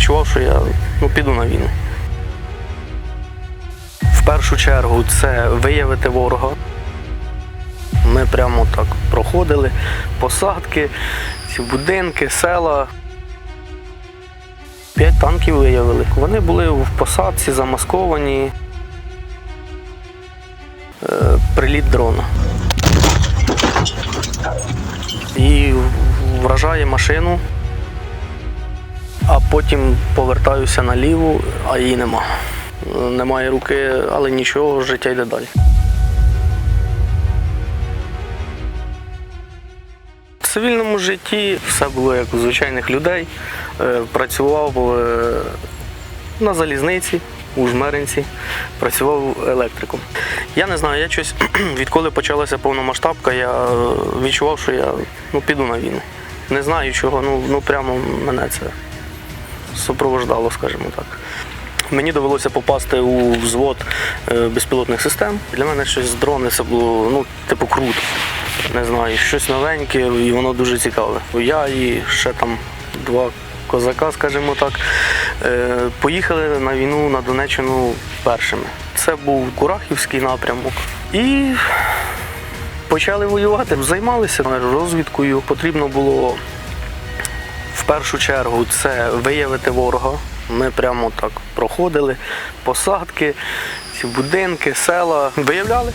відчував, що я ну, піду на війну. В першу чергу це виявити ворога. Ми прямо так проходили посадки, ці будинки, села. П'ять танків виявили. Вони були в посадці, замасковані. Е, Приліт дрона. І вражає машину, а потім повертаюся наліво, а її нема. Немає руки, але нічого, життя йде далі. В цивільному житті все було як у звичайних людей. Е, Працював е, на залізниці у Жмеринці, працював електриком. Я не знаю, я щось відколи почалася повномасштабка, я е, відчував, що я ну, піду на війну. Не знаю чого, ну, ну прямо мене це супровождало, скажімо так. Мені довелося попасти у взвод е, безпілотних систем. Для мене щось з дрони це було ну, типу круто. Не знаю, щось новеньке і воно дуже цікаве. Я і ще там два козака, скажімо так, е, поїхали на війну на Донеччину першими. Це був Курахівський напрямок. І почали воювати, займалися розвідкою. Потрібно було першу чергу це виявити ворога. Ми прямо так проходили посадки, ці будинки, села. Виявляли.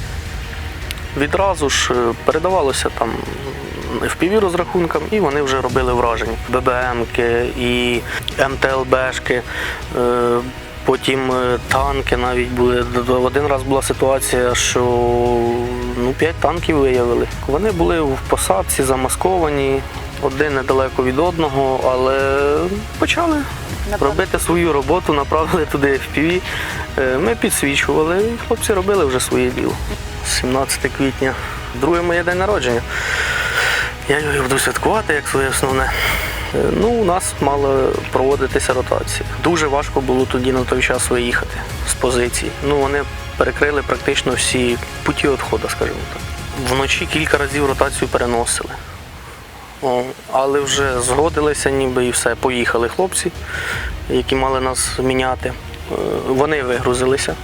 Відразу ж е, передавалося там FPV розрахункам, і вони вже робили враження. ББМки і МТЛБшки. е, Потім е, танки навіть були. Один раз була ситуація, що ну, п'ять танків виявили. Вони були в посадці, замасковані, один недалеко від одного, але почали робити свою роботу, направили туди FPV. Е, Ми підсвічували, і хлопці робили вже своє діло. 17 квітня, друге моє день народження. Я його буду святкувати як своє основне. Е, Ну, у нас мала проводитися ротація. Дуже важко було тоді на той час виїхати з позиції. Ну, вони перекрили практично всі путі відходу, скажімо так. Вночі кілька разів ротацію переносили. Але вже згодилися ніби і все. Поїхали хлопці, які мали нас міняти. Е, Вони вигрузилися.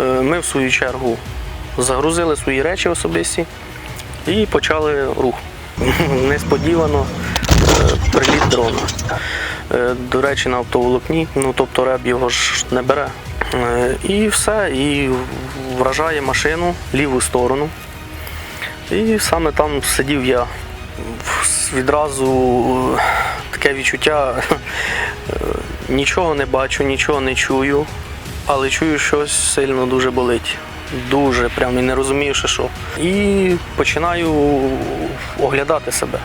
Е, Ми, в свою чергу, загрузили свої речі особисті і почали рух. Несподівано е, приліт дрона. До речі, на оптоволокні, ну тобто реб його ж не бере. І все, і вражає машину ліву сторону. І саме там сидів я. Відразу е, таке відчуття, е, нічого не бачу, нічого не чую, але чую, щось сильно дуже болить. Дуже прям і не розумію, що що. І починаю оглядати себе.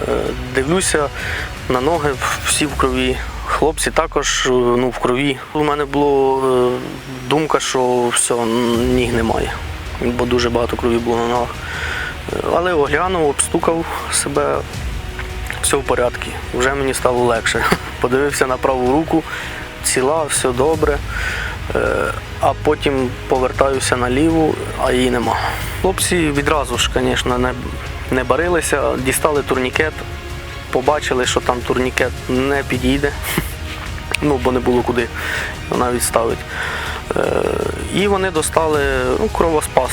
Е, Дивлюся на ноги, всі в крові. Хлопці також ну, в крові. У мене була думка, що все, ніг немає, бо дуже багато крові було на ногах. Але оглянув, обстукав себе, все в порядку. Вже мені стало легше. Подивився на праву руку, ціла, все добре. Е, А потім повертаюся на ліву, а її нема. Хлопці відразу ж, звісно, не, не барилися, дістали турнікет, побачили, що там турнікет не підійде. Ну, бо не було куди навіть ставити. Е, І вони достали ну, кровоспас.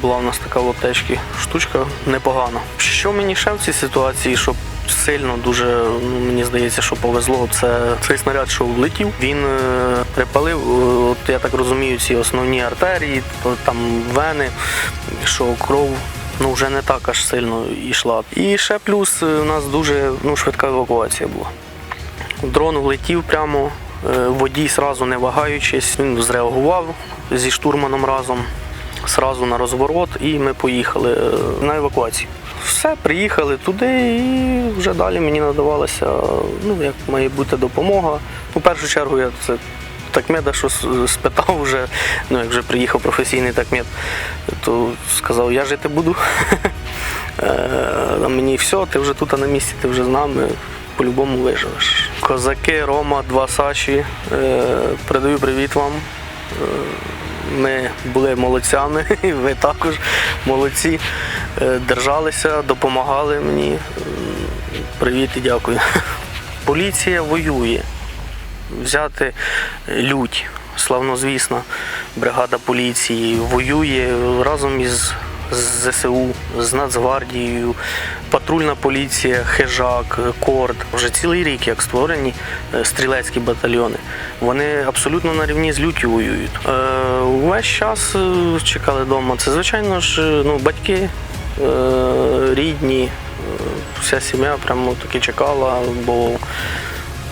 Була в нас така в аптечці штучка непогана. Що мені ще в цій ситуації, що сильно дуже, ну, мені здається, що повезло, це цей снаряд, що влетів. Він е, припалив, е, от я так розумію, ці основні артерії, там вени, що кров ну, вже не так аж сильно йшла. І ще плюс е, у нас дуже ну, швидка евакуація була. Дрон влетів прямо, водій сразу не вагаючись, він зреагував зі штурманом разом, сразу на розворот, і ми поїхали е, на евакуацію. Все, приїхали туди, і вже далі мені надавалася, ну, як має бути допомога. У першу чергу я це такмеда, що спитав вже, ну як вже приїхав професійний такмед, то сказав, я жити буду. Е, мені все, ти вже тут на місці, ти вже з нами, по-любому виживеш. Козаки, Рома, два Саші, е, передаю привіт вам. Е, Ми були молодцями, ви також молодці. Е, Держалися, допомагали мені. Привіт і дякую. Поліція воює. Взяти лють, славнозвісна бригада поліції, воює разом із ЗСУ, з Нацгвардією, патрульна поліція, хижак, корд. Вже цілий рік як створені е, стрілецькі батальйони. Вони абсолютно на рівні з люттю воюють. Е, увесь час е, чекали вдома. Це, звичайно ж, е, ну, батьки, е, рідні, е, вся сім'я прямо таки чекала, бо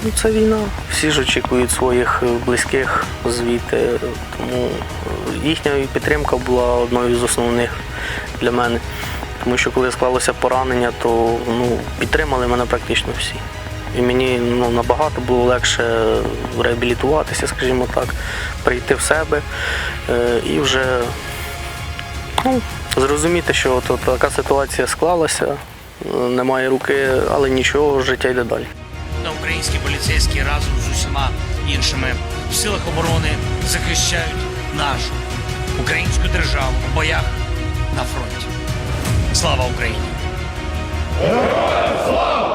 Ну, це війна. Всі ж очікують своїх е, близьких звідти. Тому е, їхня підтримка була одною з основних для мене. Тому що коли склалося поранення, то ну, підтримали мене практично всі. І мені ну, набагато було легше реабілітуватися, скажімо так, прийти в себе е, і вже ну, зрозуміти, що от, от така ситуація склалася, е, немає руки, але нічого, життя йде далі. Українські поліцейські разом з усіма іншими в силах оборони захищають нашу українську державу у боях на фронті. Слава Україні! Героям слава!